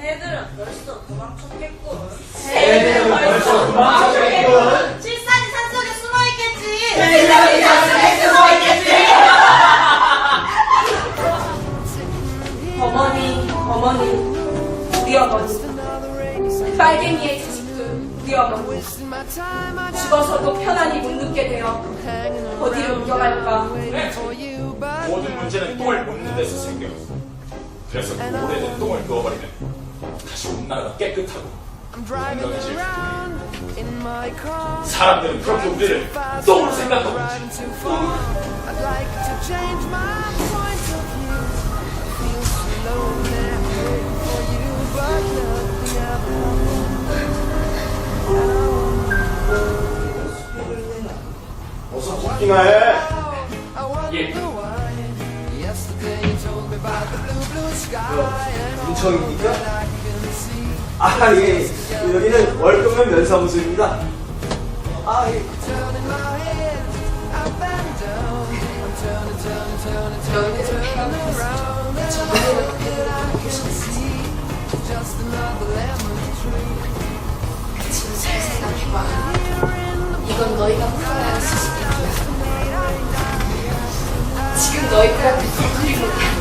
새들은 벌써 도망쳤겠군. 새들은 벌써 도망쳤겠군. 실산이 산속에 숨어 있겠지. 실산이 산속에 숨어 있겠지. 어머니, 어머니, 우리 어머니. 빨갱이의 자식들, 우리 어머니. 죽어서도 편안히 못 눕게 되어 어디로 옮겨갈까? 모든 문제는 똥을 묻는 데서 생겨났어. 그래서 그 오래된 똥을 그어버리면 다시 온나라가 깨끗하고 건강해질. 사람들은 그렇게 우리를 똥으로 생각하고 있지. I'd like to change my point of view. Feel so lonely waiting for you, but nothing ever 어서 듣기나 해. 예. 인천이니까? 아예. 여기는 월급면 면사무소입니다. 아예. 이건 너희가 풀어야 할 수준이야. 지금 너희들한테 부풀리고